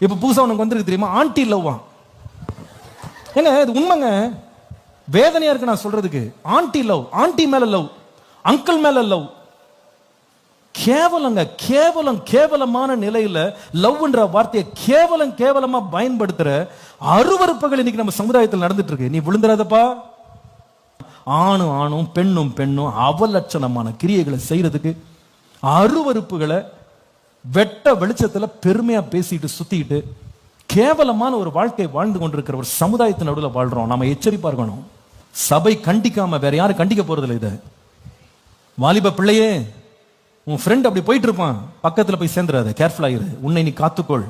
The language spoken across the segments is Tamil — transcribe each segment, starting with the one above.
இப்ப புதுசா உனக்கு வந்திருக்கு தெரியுமா? ஆண்டி லவ்வா ஏங்க இது உண்மைங்க? வேதனையா இருக்கு நான் சொல்றதுக்கு. ஆண்டி லவ் ஆண்டி மேல லவ் அங்கிள் மேல லவ் கேவலங்க கேவலம் கேவலமான நிலையில லவ்ன்ற வார்த்தையை கேவலம் கேவலமா பயன்படுத்துற அருவருப்புகள் இன்னைக்கு நம்ம சமுதாயத்தில் நடந்துட்டு இருக்கு. நீ விழுந்துடாதப்பா. ஆணும் ஆணும் பெண்ணும் பெண்ணும் அவலட்சணமான கிரியைகளை செய்யறதுக்கு அருவருப்புகளை வெட்ட வெளிச்சத்துல பெருமையா பேசிட்டு சுத்திட்டு கேவலமான ஒரு வாழ்க்கை வாழ்ந்து கொண்டிருக்கிற ஒரு சமுதாயத்தின் நடுவில் வாழ்றோம். நம்ம எச்சரிப்பா இருக்கணும். சபை கண்டிக்காம வேற யாரும் கண்டிக்க போறதில்லை இதை. வாலிப பிள்ளையே உன் ஃப்ரெண்ட் அப்படி போயிட்டு இருப்பான் பக்கத்துல போய் சேர்ந்துடாத கேர்ஃபுல் ஆயிரு உன்னை நீ காத்துக்கொள்.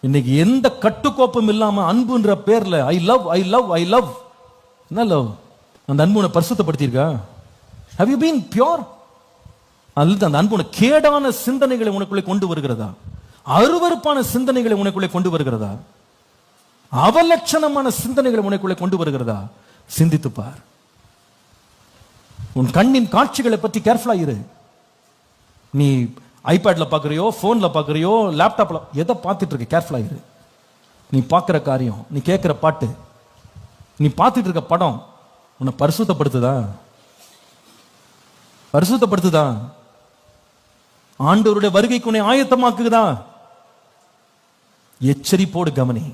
இன்னைக்கு எந்த கட்டுக்கோப்பும் இல்லாம அன்புன்ற பேர்ல I love I love I love என்ன லவ் அந்த அன்பு உன்னை பரிசுத்தப்படுத்தியிருக்கா? ஹவ் யூ பீன் பியோர் அல்லது அந்த அன்பு உனக்கு கேடான சிந்தனைகளை உனக்குள்ளே கொண்டு வருகிறதா? அருவருப்பான சிந்தனைகளை உனக்குள்ளே கொண்டு வருகிறதா? அவலட்சணமான சிந்தனைகளை உனக்குள்ளே கொண்டு வருகிறதா? சிந்தித்துப்பார் உன் கண்ணின் காட்சிகளை பற்றி கேர்ஃபுல்லா இரு. நீ ஐபேட்ல பார்க்குறியோ ஃபோனில் பார்க்குறியோ லேப்டாப்பில் எதை பார்த்துட்டு இருக்க கேர்ஃபுல்லாக இரு. நீ பார்க்குற காரியம் நீ கேட்குற பாட்டு நீ பார்த்துட்டு இருக்க படம் உன்னை பரிசுத்தப்படுத்துதா? பரிசுத்தப்படுத்துதா? ஆண்டவருடைய வருகைக்கு உன்னை ஆயத்தமாக்குதா எச்சரிப்போடு கவனி.